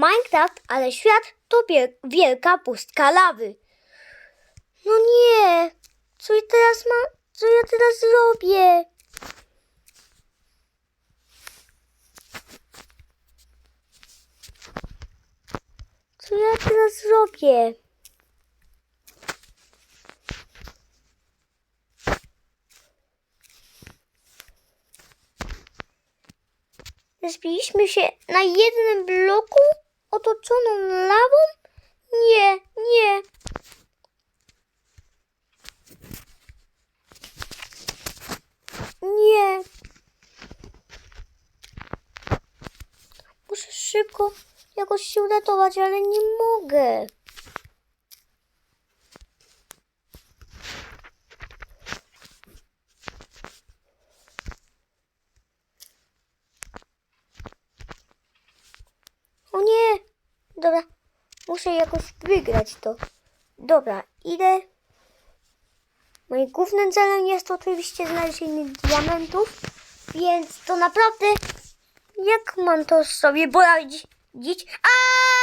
Minecraft, ale świat to wiel- wielka pustka lawy. No nie! Co ja teraz mam? Co ja teraz zrobię? Co ja teraz zrobię? Zbiliśmy się na jednym bloku otoczoną lawą? Nie, nie. Nie. Muszę szybko jakoś się uratować, ale nie mogę. O nie! Dobra, muszę jakoś wygrać to. Dobra, idę. Moim głównym celem jest oczywiście znalezienie diamentów, więc to naprawdę jak mam to sobie poradzić? A!